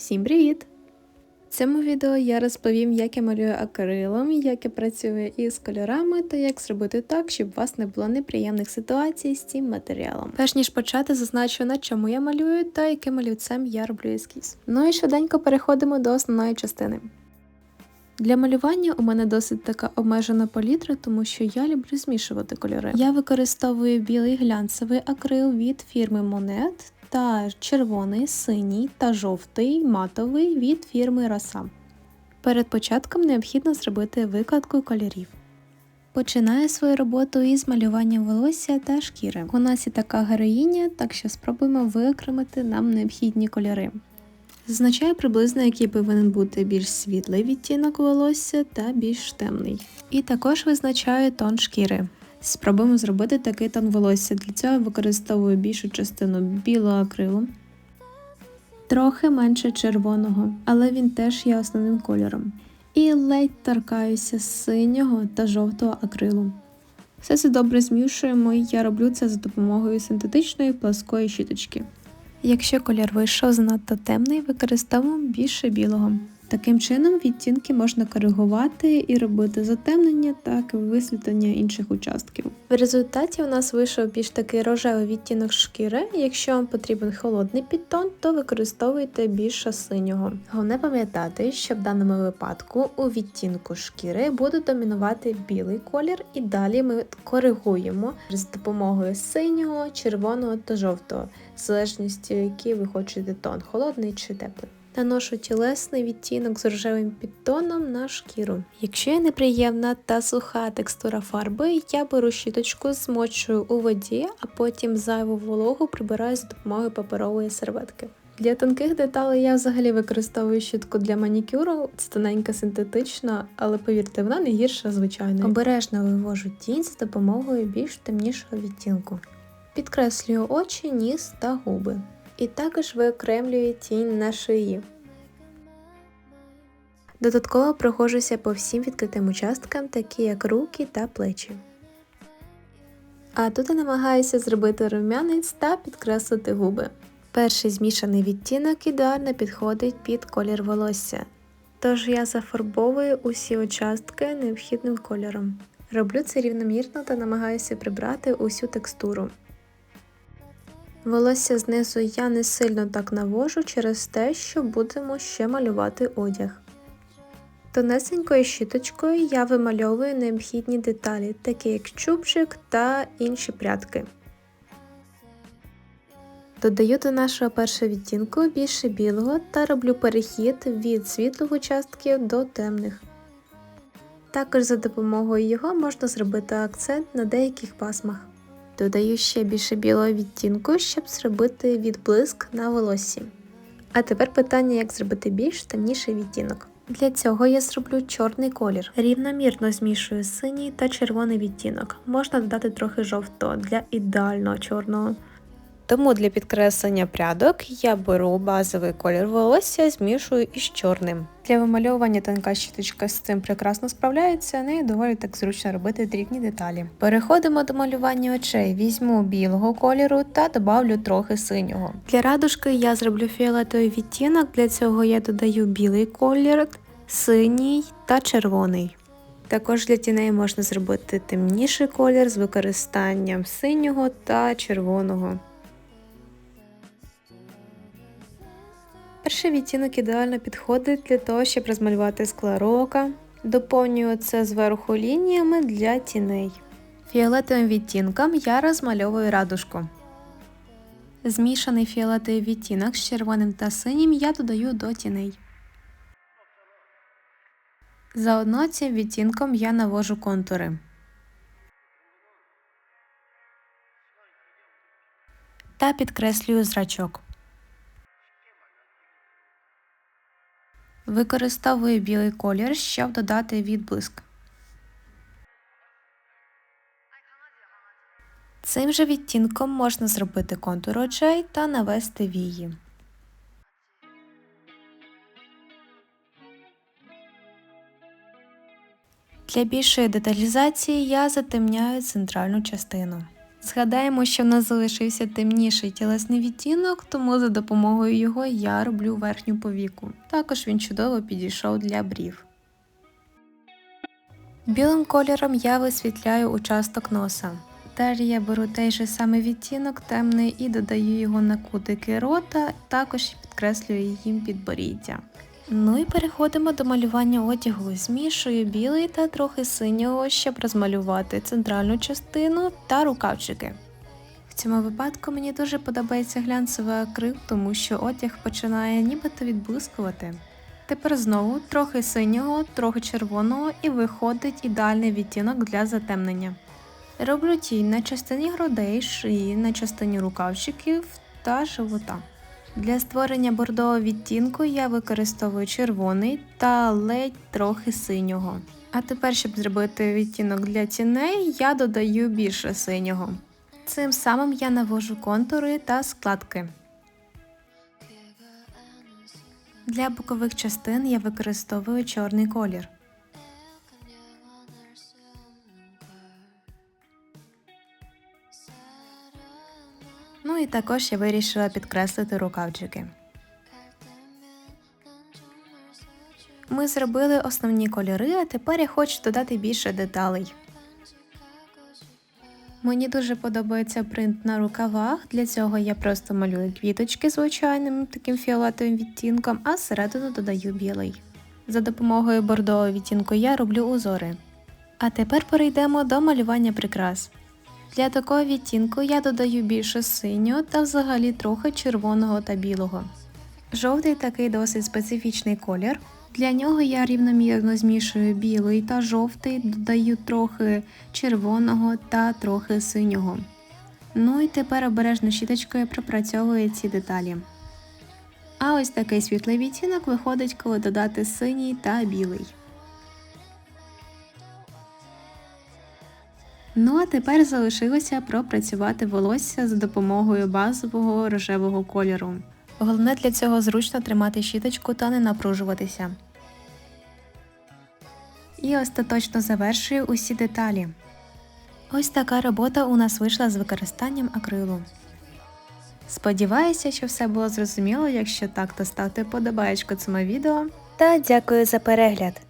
Всім привіт! В цьому відео я розповім, як я малюю акрилом, як я працюю із кольорами та як зробити так, щоб у вас не було неприємних ситуацій з цим матеріалом. Перш ніж почати, зазначу, на чому я малюю та яким олівцем я роблю ескіз. Ну і швиденько переходимо до основної частини. Для малювання у мене досить така обмежена палітра, тому що я люблю змішувати кольори. Я використовую білий глянцевий акрил від фірми Monet та червоний, синій та жовтий матовий від фірми Роса. Перед початком необхідно зробити викладку кольорів. Починаю свою роботу із малювання волосся та шкіри. У нас є така героїня, так що спробуємо виокремити нам необхідні кольори. Зазначаю приблизно, який повинен бути більш світлий відтінок волосся та більш темний. І також визначаю тон шкіри. Спробуємо зробити такий тон волосся. Для цього використовую більшу частину білого акрилу, трохи менше червоного, але він теж є основним кольором. І ледь торкаюся синього та жовтого акрилу. Все це добре змішуємо, і я роблю це за допомогою синтетичної пласкої щіточки. Якщо колір вийшов занадто темний, використовуємо більше білого. Таким чином відтінки можна коригувати і робити затемнення, так і висвітлення інших участків. В результаті у нас вийшов більш такий рожевий відтінок шкіри. Якщо вам потрібен холодний підтон, то використовуйте більше синього. Головне пам'ятати, що в даному випадку у відтінку шкіри буде домінувати білий колір, і далі ми коригуємо з допомогою синього, червоного та жовтого, в залежності, який ви хочете тон холодний чи теплий. Наношу тілесний відтінок з рожевим підтоном на шкіру. Якщо є неприємна та суха текстура фарби, я беру щіточку, змочую у воді, а потім зайву вологу прибираю з допомогою паперової серветки. Для тонких деталей я взагалі використовую щітку для манікюру, це тоненька синтетична, але повірте, вона не гірша звичайної. Обережно вивожу тінь з допомогою більш темнішого відтінку. Підкреслюю очі, ніс та губи. І також виокремлюю тінь на шиї. Додатково проходжуся по всім відкритим участкам, такі як руки та плечі. А тут я намагаюся зробити рум'янець та підкреслити губи. Перший змішаний відтінок ідеально підходить під колір волосся, тож я зафарбовую усі участки необхідним кольором. Роблю це рівномірно та намагаюся прибрати усю текстуру. Волосся знизу я не сильно так навожу через те, що будемо ще малювати одяг. Тонесенькою щіточкою я вимальовую необхідні деталі, такі як чубчик та інші прядки. Додаю до нашого першого відтінку більше білого та роблю перехід від світлих участків до темних. Також за допомогою його можна зробити акцент на деяких пасмах. Додаю ще більше білого відтінку, щоб зробити відблиск на волоссі. А тепер питання, як зробити більш темніший відтінок. Для цього я зроблю чорний колір. Рівномірно змішую синій та червоний відтінок. Можна додати трохи жовтого для ідеального чорного. Тому для підкреслення прядок я беру базовий колір волосся, змішую із чорним. Для вимальовування тонка щіточка з цим прекрасно справляється, нею доволі так зручно робити дрібні деталі. Переходимо до малювання очей. Візьму білого кольору та добавлю трохи синього. Для радужки я зроблю фіолетовий відтінок, для цього я додаю білий колір, синій та червоний. Також для тіней можна зробити темніший колір з використанням синього та червоного. Перший відтінок ідеально підходить для того, щоб розмалювати склеро ока. Доповнюю це зверху лініями для тіней. Фіолетовим відтінком я розмальовую радужку. Змішаний фіолетовий відтінок з червоним та синім я додаю до тіней. Заодно цим відтінком я навожу контури. Та підкреслюю зрачок. Використовую білий колір, щоб додати відблиск. Цим же відтінком можна зробити контур очей та навести вії. Для більшої деталізації я затемняю центральну частину. Згадаємо, що в нас залишився темніший тілесний відтінок, тому за допомогою його я роблю верхню повіку. Також він чудово підійшов для брів. Білим кольором я висвітляю участок носа. Далі я беру той же самий відтінок темний і додаю його на кутики рота, також підкреслюю їм підборіддя. Ну і переходимо до малювання одягу. Змішую білий та трохи синього, щоб розмалювати центральну частину та рукавчики. В цьому випадку мені дуже подобається глянцевий акрил, тому що одяг починає нібито відблискувати. Тепер знову трохи синього, трохи червоного і виходить ідеальний відтінок для затемнення. Роблю тінь на частині грудей, шиї, на частині рукавчиків та живота. Для створення бордового відтінку я використовую червоний та ледь трохи синього. А тепер, щоб зробити відтінок для тіней, я додаю більше синього. Цим самим я навожу контури та складки. Для бокових частин я використовую чорний колір. Ну і також я вирішила підкреслити рукавчики. Ми зробили основні кольори, а тепер я хочу додати більше деталей. Мені дуже подобається принт на рукавах. Для цього я просто малюю квіточки звичайним таким фіолетовим відтінком, а зсередину додаю білий. За допомогою бордового відтінку я роблю узори. А тепер перейдемо до малювання прикрас. Для такого відтінку я додаю більше синього та взагалі трохи червоного та білого. Жовтий такий досить специфічний колір. Для нього я рівномірно змішую білий та жовтий, додаю трохи червоного та трохи синього. Ну і тепер обережно щіточкою пропрацьовую ці деталі. А ось такий світлий відтінок виходить, коли додати синій та білий. Ну а тепер залишилося пропрацювати волосся за допомогою базового рожевого кольору. Головне для цього зручно тримати щіточку та не напружуватися. І остаточно завершую усі деталі. Ось така робота у нас вийшла з використанням акрилу. Сподіваюся, що все було зрозуміло. Якщо так, то ставте подобаєчку цьому відео. Та дякую за перегляд!